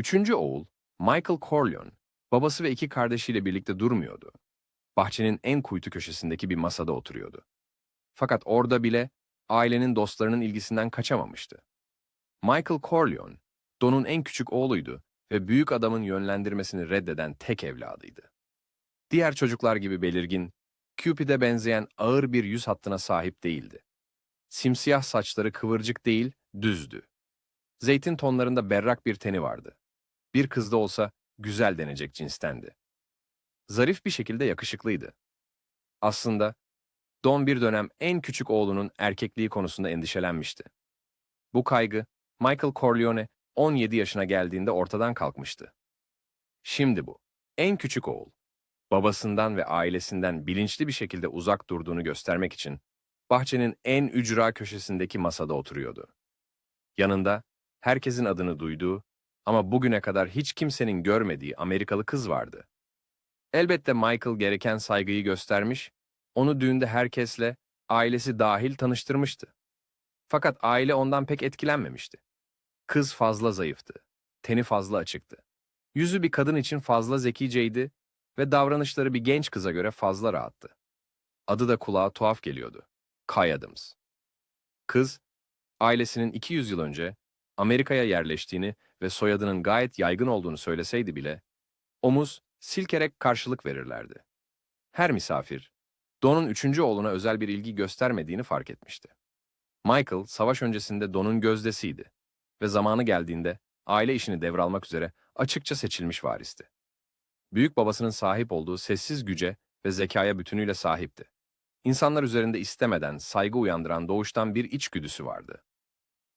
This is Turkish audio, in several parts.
Üçüncü oğul, Michael Corleone, babası ve iki kardeşiyle birlikte durmuyordu. Bahçenin en kuytu köşesindeki bir masada oturuyordu. Fakat orada bile ailenin dostlarının ilgisinden kaçamamıştı. Michael Corleone, Don'un en küçük oğluydu ve büyük adamın yönlendirmesini reddeden tek evladıydı. Diğer çocuklar gibi belirgin, Cupid'e benzeyen ağır bir yüz hattına sahip değildi. Simsiyah saçları kıvırcık değil, düzdü. Zeytin tonlarında berrak bir teni vardı. Bir kızda olsa güzel denecek cinstendi. Zarif bir şekilde yakışıklıydı. Aslında Don bir dönem en küçük oğlunun erkekliği konusunda endişelenmişti. Bu kaygı Michael Corleone 17 yaşına geldiğinde ortadan kalkmıştı. Şimdi bu. En küçük oğul. Babasından ve ailesinden bilinçli bir şekilde uzak durduğunu göstermek için bahçenin en ücra köşesindeki masada oturuyordu. Yanında herkesin adını duyduğu ama bugüne kadar hiç kimsenin görmediği Amerikalı kız vardı. Elbette Michael gereken saygıyı göstermiş, onu düğünde herkesle, ailesi dahil tanıştırmıştı. Fakat aile ondan pek etkilenmemişti. Kız fazla zayıftı, teni fazla açıktı. Yüzü bir kadın için fazla zekiceydi ve davranışları bir genç kıza göre fazla rahattı. Adı da kulağa tuhaf geliyordu. Kay Adams. Kız, ailesinin 200 yıl önce Amerika'ya yerleştiğini ve soyadının gayet yaygın olduğunu söyleseydi bile, omuz, silkerek karşılık verirlerdi. Her misafir, Don'un üçüncü oğluna özel bir ilgi göstermediğini fark etmişti. Michael, savaş öncesinde Don'un gözdesiydi ve zamanı geldiğinde aile işini devralmak üzere açıkça seçilmiş varisti. Büyük babasının sahip olduğu sessiz güce ve zekaya bütünüyle sahipti. İnsanlar üzerinde istemeden saygı uyandıran doğuştan bir içgüdüsü vardı.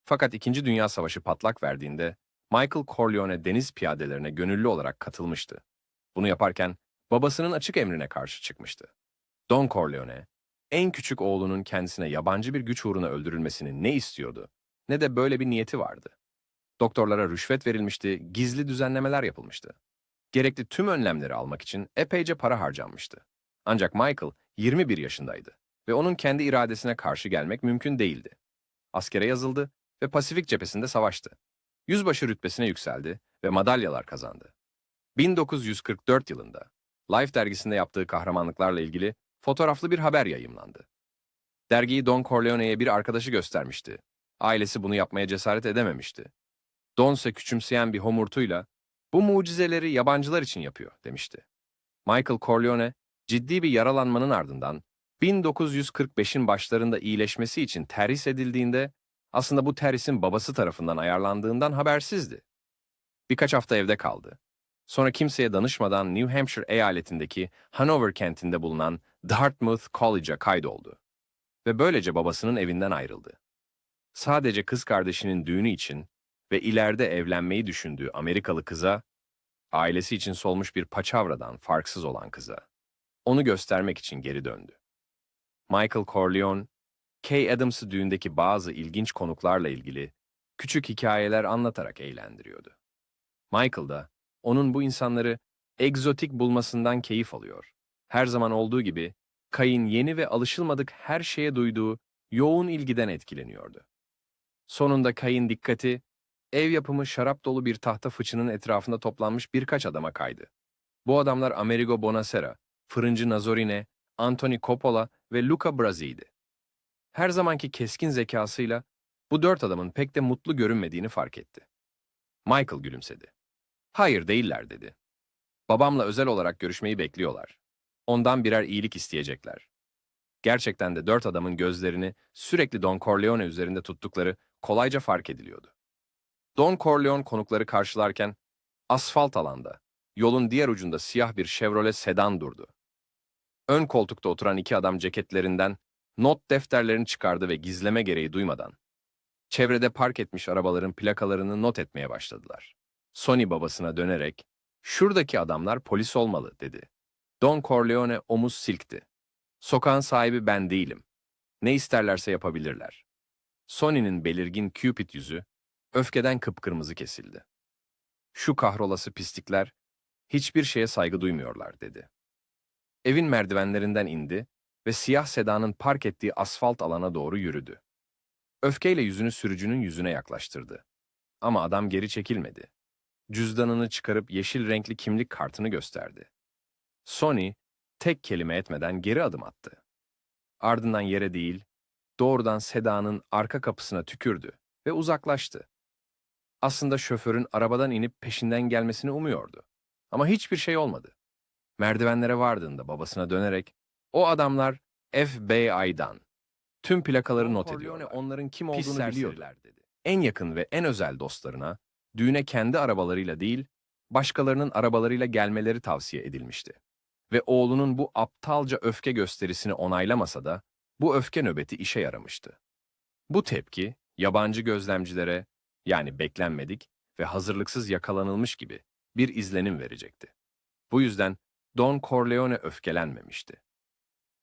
Fakat İkinci Dünya Savaşı patlak verdiğinde Michael Corleone deniz piyadelerine gönüllü olarak katılmıştı. Bunu yaparken babasının açık emrine karşı çıkmıştı. Don Corleone, en küçük oğlunun kendisine yabancı bir güç uğruna öldürülmesini ne istiyordu ne de böyle bir niyeti vardı. Doktorlara rüşvet verilmişti, gizli düzenlemeler yapılmıştı. Gerekli tüm önlemleri almak için epeyce para harcanmıştı. Ancak Michael 21 yaşındaydı ve onun kendi iradesine karşı gelmek mümkün değildi. Askere yazıldı ve Pasifik cephesinde savaştı. Yüzbaşı rütbesine yükseldi ve madalyalar kazandı. 1944 yılında Life dergisinde yaptığı kahramanlıklarla ilgili fotoğraflı bir haber yayımlandı. Dergiyi Don Corleone'ye bir arkadaşı göstermişti. Ailesi bunu yapmaya cesaret edememişti. Don ise küçümseyen bir homurtuyla bu mucizeleri yabancılar için yapıyor demişti. Michael Corleone ciddi bir yaralanmanın ardından 1945'in başlarında iyileşmesi için terhis edildiğinde aslında bu terhisin babası tarafından ayarlandığından habersizdi. Birkaç hafta evde kaldı. Sonra kimseye danışmadan New Hampshire eyaletindeki Hanover kentinde bulunan Dartmouth College'a kaydoldu. Ve böylece babasının evinden ayrıldı. Sadece kız kardeşinin düğünü için ve ileride evlenmeyi düşündüğü Amerikalı kıza, ailesi için solmuş bir paçavradan farksız olan kıza, onu göstermek için geri döndü. Michael Corleone, Kay Adams'ı düğündeki bazı ilginç konuklarla ilgili küçük hikayeler anlatarak eğlendiriyordu. Michael da onun bu insanları egzotik bulmasından keyif alıyor. Her zaman olduğu gibi Kay'ın yeni ve alışılmadık her şeye duyduğu yoğun ilgiden etkileniyordu. Sonunda Kay'ın dikkati ev yapımı şarap dolu bir tahta fıçının etrafında toplanmış birkaç adama kaydı. Bu adamlar Amerigo Bonacera, fırıncı Nazorine, Anthony Coppola ve Luca Brasi'ydi. Her zamanki keskin zekasıyla bu dört adamın pek de mutlu görünmediğini fark etti. Michael gülümsedi. Hayır değiller dedi. Babamla özel olarak görüşmeyi bekliyorlar. Ondan birer iyilik isteyecekler. Gerçekten de dört adamın gözlerini sürekli Don Corleone üzerinde tuttukları kolayca fark ediliyordu. Don Corleone konukları karşılarken asfalt alanda, yolun diğer ucunda siyah bir Chevrolet sedan durdu. Ön koltukta oturan iki adam ceketlerinden not defterlerini çıkardı ve gizleme gereği duymadan çevrede park etmiş arabaların plakalarını not etmeye başladılar. Sony babasına dönerek, "Şuradaki adamlar polis olmalı." dedi. Don Corleone omuz silkti. "Sokağın sahibi ben değilim. Ne isterlerse yapabilirler." Sonny'nin belirgin Cupid yüzü öfkeden kıpkırmızı kesildi. "Şu kahrolası pislikler hiçbir şeye saygı duymuyorlar." dedi. Evin merdivenlerinden indi ve siyah sedanın park ettiği asfalt alana doğru yürüdü. Öfkeyle yüzünü sürücünün yüzüne yaklaştırdı. Ama adam geri çekilmedi. cüzdanını çıkarıp yeşil renkli kimlik kartını gösterdi. Sony tek kelime etmeden geri adım attı. Ardından yere değil, doğrudan sedanın arka kapısına tükürdü ve uzaklaştı. Aslında şoförün arabadan inip peşinden gelmesini umuyordu. Ama hiçbir şey olmadı. Merdivenlere vardığında babasına dönerek, o adamlar FBI'dan. Tüm plakaları not ediyorlar. onların kim olduğunu biliyordu. dedi. En yakın ve en özel dostlarına, düğüne kendi arabalarıyla değil, başkalarının arabalarıyla gelmeleri tavsiye edilmişti. Ve oğlunun bu aptalca öfke gösterisini onaylamasa da, bu öfke nöbeti işe yaramıştı. Bu tepki, yabancı gözlemcilere, yani beklenmedik ve hazırlıksız yakalanılmış gibi bir izlenim verecekti. Bu yüzden Don Corleone öfkelenmemişti.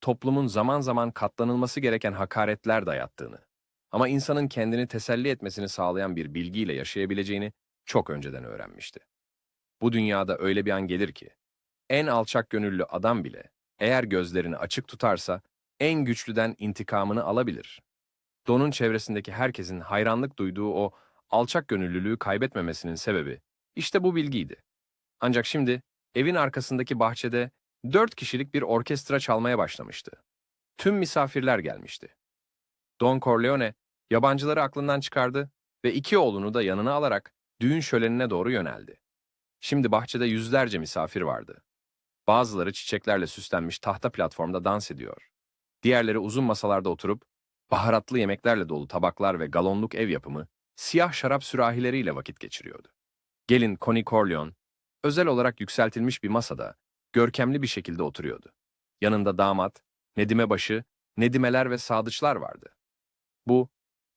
Toplumun zaman zaman katlanılması gereken hakaretler dayattığını ama insanın kendini teselli etmesini sağlayan bir bilgiyle yaşayabileceğini çok önceden öğrenmişti. Bu dünyada öyle bir an gelir ki, en alçak gönüllü adam bile eğer gözlerini açık tutarsa en güçlüden intikamını alabilir. Don'un çevresindeki herkesin hayranlık duyduğu o alçak gönüllülüğü kaybetmemesinin sebebi işte bu bilgiydi. Ancak şimdi evin arkasındaki bahçede dört kişilik bir orkestra çalmaya başlamıştı. Tüm misafirler gelmişti. Don Corleone yabancıları aklından çıkardı ve iki oğlunu da yanına alarak düğün şölenine doğru yöneldi. Şimdi bahçede yüzlerce misafir vardı. Bazıları çiçeklerle süslenmiş tahta platformda dans ediyor. Diğerleri uzun masalarda oturup baharatlı yemeklerle dolu tabaklar ve galonluk ev yapımı siyah şarap sürahileriyle vakit geçiriyordu. Gelin Connie Corleone, özel olarak yükseltilmiş bir masada, görkemli bir şekilde oturuyordu. Yanında damat, Nedime başı, Nedimeler ve sadıçlar vardı. Bu,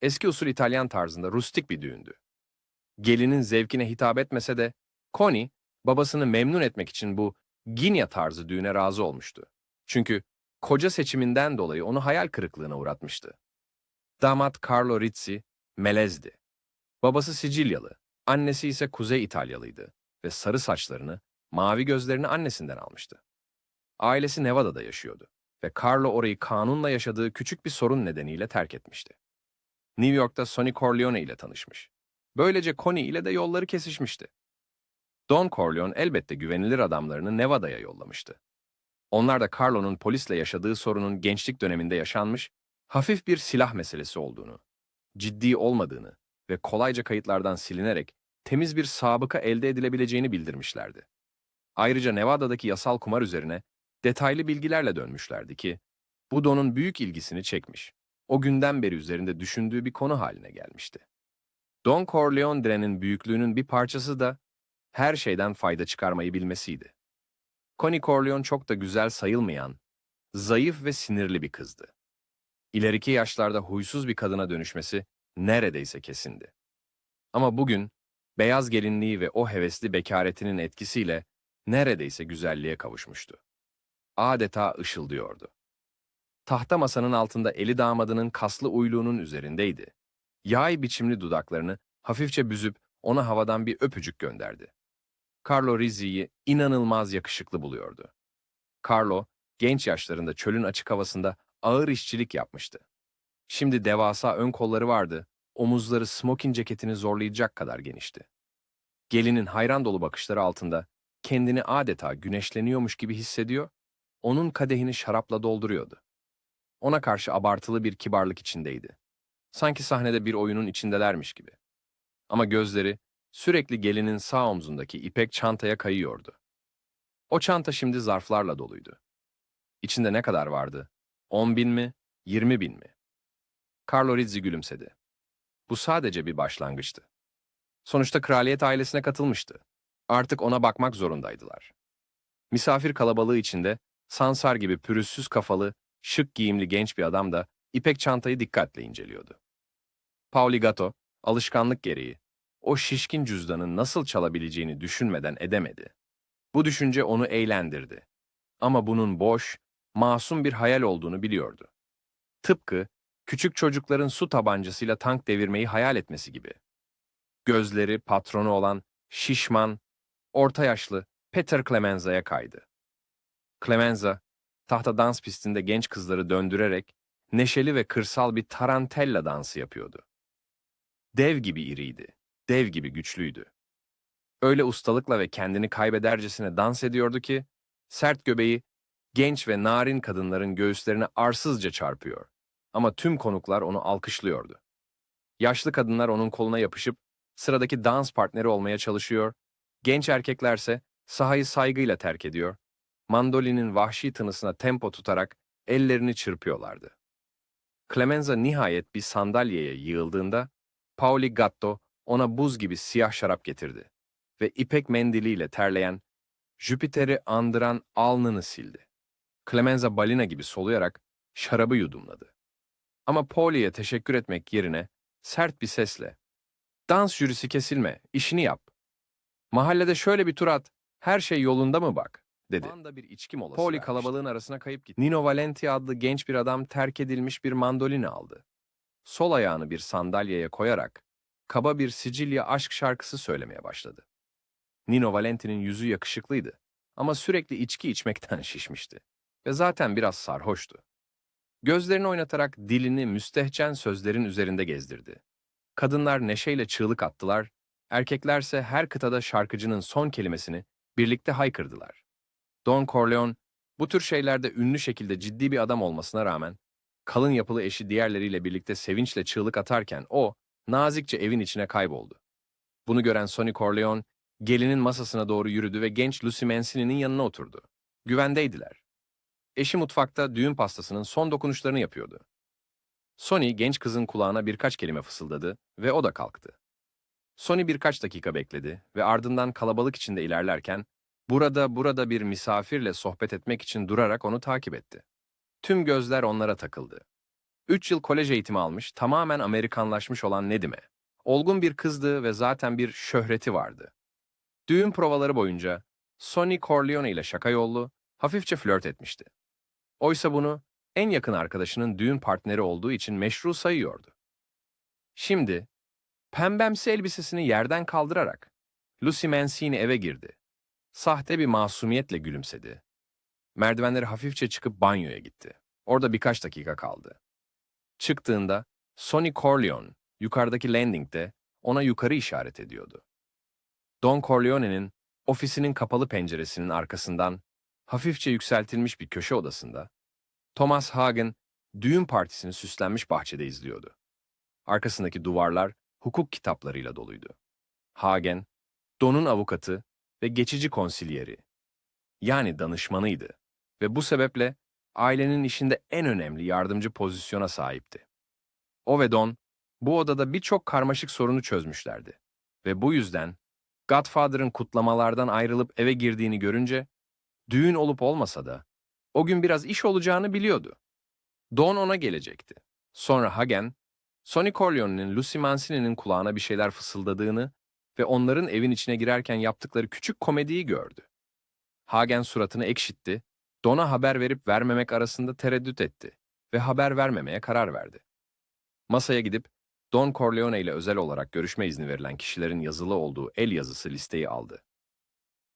eski usul İtalyan tarzında rustik bir düğündü. Gelinin zevkine hitap etmese de, Connie, babasını memnun etmek için bu Ginya tarzı düğüne razı olmuştu. Çünkü koca seçiminden dolayı onu hayal kırıklığına uğratmıştı. Damat Carlo Rizzi, melezdi. Babası Sicilyalı, annesi ise Kuzey İtalyalıydı ve sarı saçlarını, mavi gözlerini annesinden almıştı. Ailesi Nevada'da yaşıyordu ve Carlo orayı kanunla yaşadığı küçük bir sorun nedeniyle terk etmişti. New York'ta Sonny Corleone ile tanışmış. Böylece Connie ile de yolları kesişmişti. Don Corleone elbette güvenilir adamlarını Nevada'ya yollamıştı. Onlar da Carlo'nun polisle yaşadığı sorunun gençlik döneminde yaşanmış, hafif bir silah meselesi olduğunu, ciddi olmadığını ve kolayca kayıtlardan silinerek temiz bir sabıka elde edilebileceğini bildirmişlerdi. Ayrıca Nevada'daki yasal kumar üzerine detaylı bilgilerle dönmüşlerdi ki, bu Don'un büyük ilgisini çekmiş. O günden beri üzerinde düşündüğü bir konu haline gelmişti. Don Corleone'nin büyüklüğünün bir parçası da her şeyden fayda çıkarmayı bilmesiydi. Connie Corleone çok da güzel sayılmayan, zayıf ve sinirli bir kızdı. İleriki yaşlarda huysuz bir kadına dönüşmesi neredeyse kesindi. Ama bugün beyaz gelinliği ve o hevesli bekaretinin etkisiyle neredeyse güzelliğe kavuşmuştu. Adeta ışıldıyordu. Tahta masanın altında eli damadının kaslı uyluğunun üzerindeydi. Yay biçimli dudaklarını hafifçe büzüp ona havadan bir öpücük gönderdi. Carlo Rizzi'yi inanılmaz yakışıklı buluyordu. Carlo, genç yaşlarında çölün açık havasında ağır işçilik yapmıştı. Şimdi devasa ön kolları vardı, omuzları smoking ceketini zorlayacak kadar genişti. Gelinin hayran dolu bakışları altında kendini adeta güneşleniyormuş gibi hissediyor, onun kadehini şarapla dolduruyordu. Ona karşı abartılı bir kibarlık içindeydi. Sanki sahnede bir oyunun içindelermiş gibi. Ama gözleri sürekli gelinin sağ omzundaki ipek çantaya kayıyordu. O çanta şimdi zarflarla doluydu. İçinde ne kadar vardı? 10 bin mi? 20 bin mi? Carlo Rizzi gülümsedi. Bu sadece bir başlangıçtı. Sonuçta kraliyet ailesine katılmıştı. Artık ona bakmak zorundaydılar. Misafir kalabalığı içinde Sansar gibi pürüzsüz kafalı, şık giyimli genç bir adam da ipek çantayı dikkatle inceliyordu. Pauli Gatto, alışkanlık gereği, o şişkin cüzdanın nasıl çalabileceğini düşünmeden edemedi. Bu düşünce onu eğlendirdi. Ama bunun boş, masum bir hayal olduğunu biliyordu. Tıpkı küçük çocukların su tabancasıyla tank devirmeyi hayal etmesi gibi. Gözleri patronu olan şişman, orta yaşlı Peter Clemenza'ya kaydı. Clemenza, tahta dans pistinde genç kızları döndürerek neşeli ve kırsal bir tarantella dansı yapıyordu. Dev gibi iriydi, dev gibi güçlüydü. Öyle ustalıkla ve kendini kaybedercesine dans ediyordu ki, sert göbeği genç ve narin kadınların göğüslerine arsızca çarpıyor. Ama tüm konuklar onu alkışlıyordu. Yaşlı kadınlar onun koluna yapışıp sıradaki dans partneri olmaya çalışıyor, genç erkeklerse sahayı saygıyla terk ediyor, mandolinin vahşi tınısına tempo tutarak ellerini çırpıyorlardı. Clemenza nihayet bir sandalyeye yığıldığında, Paoli Gatto ona buz gibi siyah şarap getirdi ve ipek mendiliyle terleyen, Jüpiter'i andıran alnını sildi. Clemenza balina gibi soluyarak şarabı yudumladı. Ama Pauli'ye teşekkür etmek yerine sert bir sesle, ''Dans jürisi kesilme, işini yap. Mahallede şöyle bir tur at, her şey yolunda mı bak?'' dedi. Anda bir içki molası Pauli vermişti. kalabalığın arasına kayıp gitti. Nino Valenti adlı genç bir adam terk edilmiş bir mandolini aldı. Sol ayağını bir sandalyeye koyarak kaba bir Sicilya aşk şarkısı söylemeye başladı. Nino Valenti'nin yüzü yakışıklıydı ama sürekli içki içmekten şişmişti ve zaten biraz sarhoştu. Gözlerini oynatarak dilini müstehcen sözlerin üzerinde gezdirdi. Kadınlar neşeyle çığlık attılar, erkeklerse her kıtada şarkıcının son kelimesini birlikte haykırdılar. Don Corleone, bu tür şeylerde ünlü şekilde ciddi bir adam olmasına rağmen, kalın yapılı eşi diğerleriyle birlikte sevinçle çığlık atarken o, nazikçe evin içine kayboldu. Bunu gören Sonny Corleone, gelinin masasına doğru yürüdü ve genç Lucy Mancini'nin yanına oturdu. Güvendeydiler. Eşi mutfakta düğün pastasının son dokunuşlarını yapıyordu. Sonny genç kızın kulağına birkaç kelime fısıldadı ve o da kalktı. Sonny birkaç dakika bekledi ve ardından kalabalık içinde ilerlerken burada burada bir misafirle sohbet etmek için durarak onu takip etti. Tüm gözler onlara takıldı. Üç yıl kolej eğitimi almış, tamamen Amerikanlaşmış olan Nedime. Olgun bir kızdı ve zaten bir şöhreti vardı. Düğün provaları boyunca Sonny Corleone ile şaka yollu, hafifçe flört etmişti. Oysa bunu en yakın arkadaşının düğün partneri olduğu için meşru sayıyordu. Şimdi pembemsi elbisesini yerden kaldırarak Lucy Mancini eve girdi. Sahte bir masumiyetle gülümsedi. Merdivenleri hafifçe çıkıp banyoya gitti. Orada birkaç dakika kaldı. Çıktığında Sonny Corleone yukarıdaki landingde ona yukarı işaret ediyordu. Don Corleone'nin ofisinin kapalı penceresinin arkasından hafifçe yükseltilmiş bir köşe odasında Thomas Hagen düğün partisini süslenmiş bahçede izliyordu. Arkasındaki duvarlar hukuk kitaplarıyla doluydu. Hagen, Don'un avukatı ve geçici konsilyeri, yani danışmanıydı ve bu sebeple ailenin işinde en önemli yardımcı pozisyona sahipti. O ve Don, bu odada birçok karmaşık sorunu çözmüşlerdi ve bu yüzden Godfather'ın kutlamalardan ayrılıp eve girdiğini görünce, düğün olup olmasa da o gün biraz iş olacağını biliyordu. Don ona gelecekti. Sonra Hagen, Sonny Corleone'nin Lucy Mancini'nin kulağına bir şeyler fısıldadığını ve onların evin içine girerken yaptıkları küçük komediyi gördü. Hagen suratını ekşitti, Don'a haber verip vermemek arasında tereddüt etti ve haber vermemeye karar verdi. Masaya gidip Don Corleone ile özel olarak görüşme izni verilen kişilerin yazılı olduğu el yazısı listeyi aldı.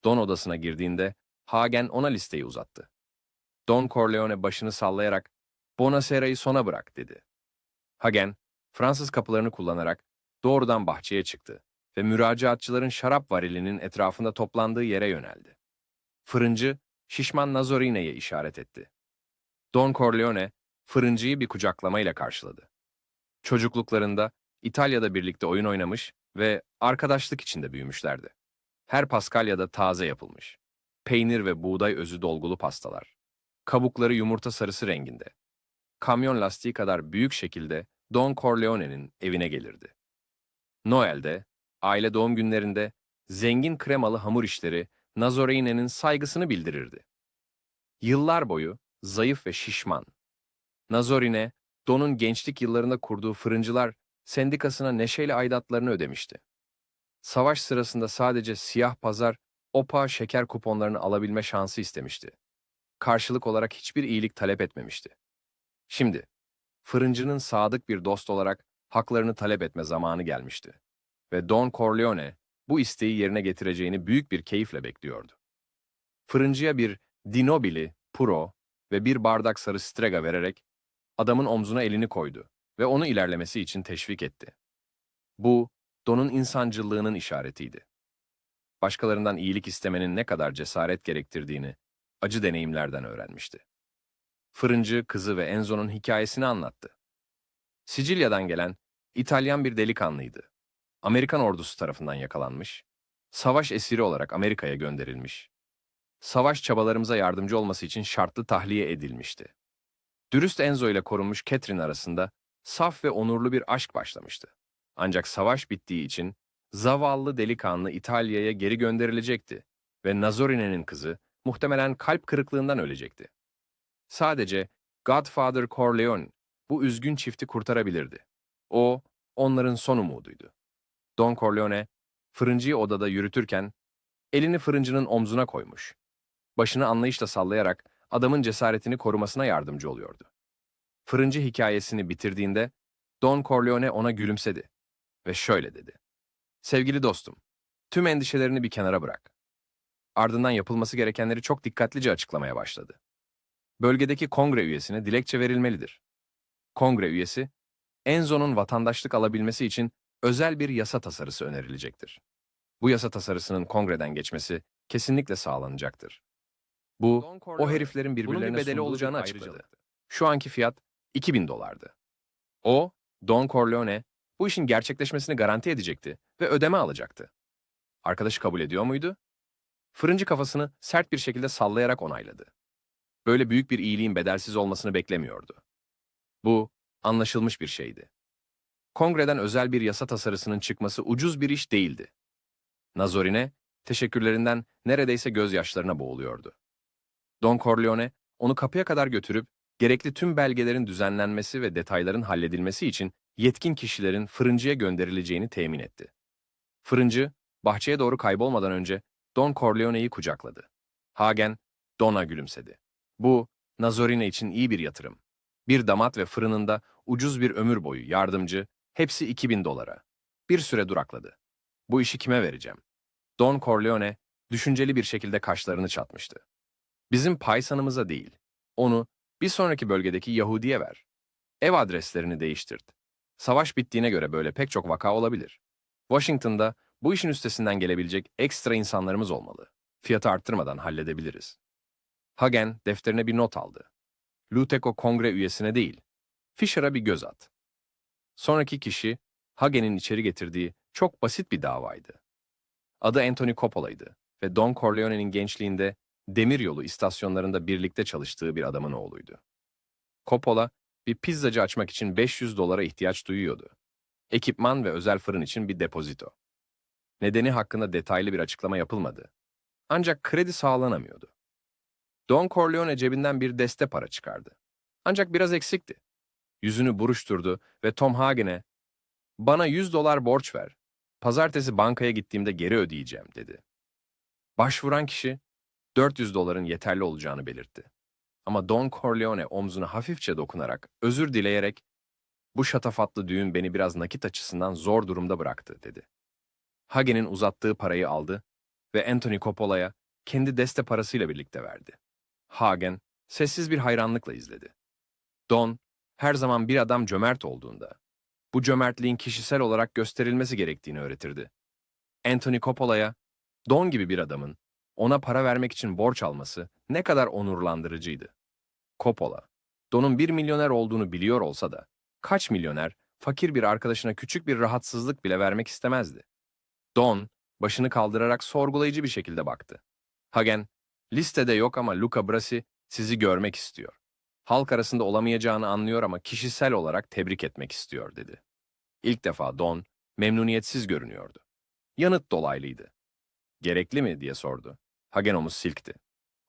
Don odasına girdiğinde Hagen ona listeyi uzattı. Don Corleone başını sallayarak Bonasera'yı sona bırak dedi. Hagen, Fransız kapılarını kullanarak doğrudan bahçeye çıktı ve müracaatçıların şarap varilinin etrafında toplandığı yere yöneldi. Fırıncı, şişman Nazorine'ye işaret etti. Don Corleone, fırıncıyı bir kucaklamayla karşıladı. Çocukluklarında İtalya'da birlikte oyun oynamış ve arkadaşlık içinde büyümüşlerdi. Her Paskalya'da taze yapılmış. Peynir ve buğday özü dolgulu pastalar. Kabukları yumurta sarısı renginde. Kamyon lastiği kadar büyük şekilde Don Corleone'nin evine gelirdi. Noel'de, aile doğum günlerinde zengin kremalı hamur işleri Nazorine'nin saygısını bildirirdi. Yıllar boyu zayıf ve şişman. Nazorine, Don'un gençlik yıllarında kurduğu fırıncılar sendikasına neşeyle aidatlarını ödemişti. Savaş sırasında sadece siyah pazar, opa şeker kuponlarını alabilme şansı istemişti. Karşılık olarak hiçbir iyilik talep etmemişti. Şimdi, fırıncının sadık bir dost olarak haklarını talep etme zamanı gelmişti. Ve Don Corleone bu isteği yerine getireceğini büyük bir keyifle bekliyordu. Fırıncıya bir dinobili, puro ve bir bardak sarı strega vererek adamın omzuna elini koydu ve onu ilerlemesi için teşvik etti. Bu, Don'un insancılığının işaretiydi. başkalarından iyilik istemenin ne kadar cesaret gerektirdiğini acı deneyimlerden öğrenmişti. Fırıncı, kızı ve Enzo'nun hikayesini anlattı. Sicilya'dan gelen İtalyan bir delikanlıydı. Amerikan ordusu tarafından yakalanmış, savaş esiri olarak Amerika'ya gönderilmiş. Savaş çabalarımıza yardımcı olması için şartlı tahliye edilmişti. Dürüst Enzo ile korunmuş Catherine arasında saf ve onurlu bir aşk başlamıştı. Ancak savaş bittiği için zavallı delikanlı İtalya'ya geri gönderilecekti ve Nazorine'nin kızı muhtemelen kalp kırıklığından ölecekti. Sadece Godfather Corleone bu üzgün çifti kurtarabilirdi. O, onların son umuduydu. Don Corleone, fırıncıyı odada yürütürken elini fırıncının omzuna koymuş. Başını anlayışla sallayarak adamın cesaretini korumasına yardımcı oluyordu. Fırıncı hikayesini bitirdiğinde Don Corleone ona gülümsedi ve şöyle dedi. Sevgili dostum, tüm endişelerini bir kenara bırak. Ardından yapılması gerekenleri çok dikkatlice açıklamaya başladı. Bölgedeki kongre üyesine dilekçe verilmelidir. Kongre üyesi, Enzo'nun vatandaşlık alabilmesi için özel bir yasa tasarısı önerilecektir. Bu yasa tasarısının kongreden geçmesi kesinlikle sağlanacaktır. Bu, o heriflerin birbirlerine bedeli olacağını açıkladı. Şu anki fiyat 2000 dolardı. O, Don Corleone, bu işin gerçekleşmesini garanti edecekti ve ödeme alacaktı. Arkadaşı kabul ediyor muydu? Fırıncı kafasını sert bir şekilde sallayarak onayladı. Böyle büyük bir iyiliğin bedelsiz olmasını beklemiyordu. Bu, anlaşılmış bir şeydi. Kongreden özel bir yasa tasarısının çıkması ucuz bir iş değildi. Nazorine, teşekkürlerinden neredeyse gözyaşlarına boğuluyordu. Don Corleone, onu kapıya kadar götürüp, gerekli tüm belgelerin düzenlenmesi ve detayların halledilmesi için yetkin kişilerin fırıncıya gönderileceğini temin etti. Fırıncı, bahçeye doğru kaybolmadan önce Don Corleone'yi kucakladı. Hagen, Don'a gülümsedi. Bu, Nazorine için iyi bir yatırım. Bir damat ve fırınında ucuz bir ömür boyu yardımcı, hepsi 2000 dolara. Bir süre durakladı. Bu işi kime vereceğim? Don Corleone, düşünceli bir şekilde kaşlarını çatmıştı. Bizim paysanımıza değil, onu bir sonraki bölgedeki Yahudi'ye ver. Ev adreslerini değiştirt. Savaş bittiğine göre böyle pek çok vaka olabilir. Washington'da bu işin üstesinden gelebilecek ekstra insanlarımız olmalı. Fiyatı arttırmadan halledebiliriz. Hagen defterine bir not aldı. Luteko kongre üyesine değil, Fisher'a bir göz at. Sonraki kişi, Hagen'in içeri getirdiği çok basit bir davaydı. Adı Anthony Coppola'ydı ve Don Corleone'nin gençliğinde demiryolu istasyonlarında birlikte çalıştığı bir adamın oğluydu. Coppola, bir pizzacı açmak için 500 dolara ihtiyaç duyuyordu. Ekipman ve özel fırın için bir depozito. Nedeni hakkında detaylı bir açıklama yapılmadı. Ancak kredi sağlanamıyordu. Don Corleone cebinden bir deste para çıkardı. Ancak biraz eksikti. Yüzünü buruşturdu ve Tom Hagen'e ''Bana 100 dolar borç ver. Pazartesi bankaya gittiğimde geri ödeyeceğim.'' dedi. Başvuran kişi 400 doların yeterli olacağını belirtti. Ama Don Corleone omzuna hafifçe dokunarak, özür dileyerek ''Bu şatafatlı düğün beni biraz nakit açısından zor durumda bıraktı.'' dedi. Hagen'in uzattığı parayı aldı ve Anthony Coppola'ya kendi deste parasıyla birlikte verdi. Hagen sessiz bir hayranlıkla izledi. Don, her zaman bir adam cömert olduğunda, bu cömertliğin kişisel olarak gösterilmesi gerektiğini öğretirdi. Anthony Coppola'ya, Don gibi bir adamın ona para vermek için borç alması ne kadar onurlandırıcıydı. Coppola, Don'un bir milyoner olduğunu biliyor olsa da, kaç milyoner fakir bir arkadaşına küçük bir rahatsızlık bile vermek istemezdi. Don, başını kaldırarak sorgulayıcı bir şekilde baktı. Hagen, listede yok ama Luca Brasi sizi görmek istiyor. Halk arasında olamayacağını anlıyor ama kişisel olarak tebrik etmek istiyor dedi. İlk defa Don, memnuniyetsiz görünüyordu. Yanıt dolaylıydı. Gerekli mi diye sordu. Hagen omuz silkti.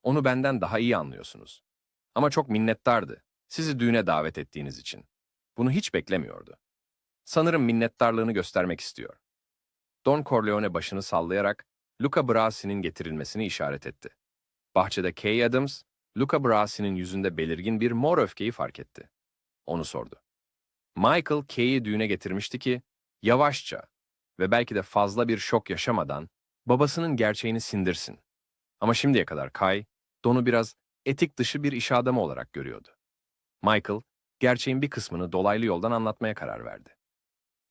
Onu benden daha iyi anlıyorsunuz. Ama çok minnettardı. Sizi düğüne davet ettiğiniz için. Bunu hiç beklemiyordu. Sanırım minnettarlığını göstermek istiyor. Don Corleone başını sallayarak Luca Brasi'nin getirilmesini işaret etti. Bahçede Kay Adams, Luca Brasi'nin yüzünde belirgin bir mor öfkeyi fark etti. Onu sordu. Michael Kay'i düğüne getirmişti ki, yavaşça ve belki de fazla bir şok yaşamadan babasının gerçeğini sindirsin. Ama şimdiye kadar Kay, Don'u biraz etik dışı bir iş adamı olarak görüyordu. Michael, gerçeğin bir kısmını dolaylı yoldan anlatmaya karar verdi.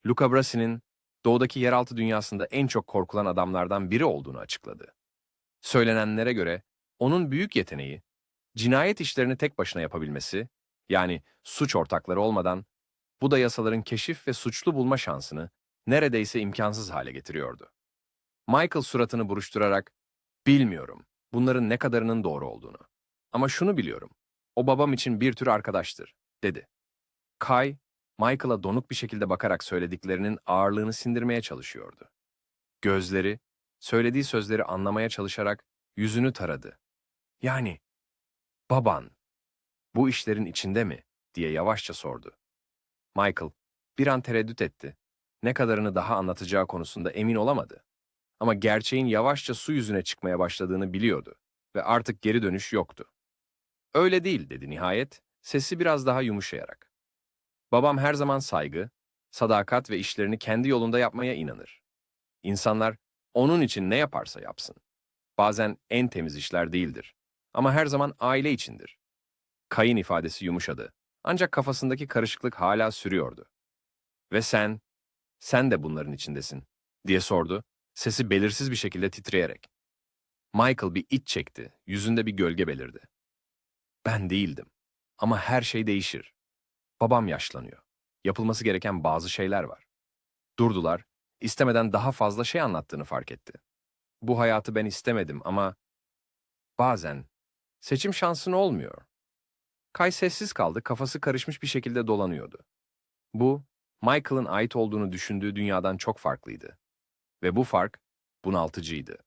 Luca Brasi'nin doğudaki yeraltı dünyasında en çok korkulan adamlardan biri olduğunu açıkladı. Söylenenlere göre onun büyük yeteneği, cinayet işlerini tek başına yapabilmesi, yani suç ortakları olmadan, bu da yasaların keşif ve suçlu bulma şansını neredeyse imkansız hale getiriyordu. Michael suratını buruşturarak, bilmiyorum bunların ne kadarının doğru olduğunu. Ama şunu biliyorum, o babam için bir tür arkadaştır, dedi. Kay, Michael'a donuk bir şekilde bakarak söylediklerinin ağırlığını sindirmeye çalışıyordu. Gözleri, söylediği sözleri anlamaya çalışarak yüzünü taradı. Yani, baban, bu işlerin içinde mi? diye yavaşça sordu. Michael, bir an tereddüt etti. Ne kadarını daha anlatacağı konusunda emin olamadı. Ama gerçeğin yavaşça su yüzüne çıkmaya başladığını biliyordu ve artık geri dönüş yoktu. Öyle değil, dedi nihayet, sesi biraz daha yumuşayarak. Babam her zaman saygı, sadakat ve işlerini kendi yolunda yapmaya inanır. İnsanlar onun için ne yaparsa yapsın. Bazen en temiz işler değildir. Ama her zaman aile içindir. Kayın ifadesi yumuşadı. Ancak kafasındaki karışıklık hala sürüyordu. Ve sen, sen de bunların içindesin, diye sordu, sesi belirsiz bir şekilde titreyerek. Michael bir iç çekti, yüzünde bir gölge belirdi. Ben değildim. Ama her şey değişir. Babam yaşlanıyor. Yapılması gereken bazı şeyler var. Durdular, istemeden daha fazla şey anlattığını fark etti. Bu hayatı ben istemedim ama bazen seçim şansın olmuyor. Kay sessiz kaldı, kafası karışmış bir şekilde dolanıyordu. Bu, Michael'ın ait olduğunu düşündüğü dünyadan çok farklıydı. Ve bu fark bunaltıcıydı.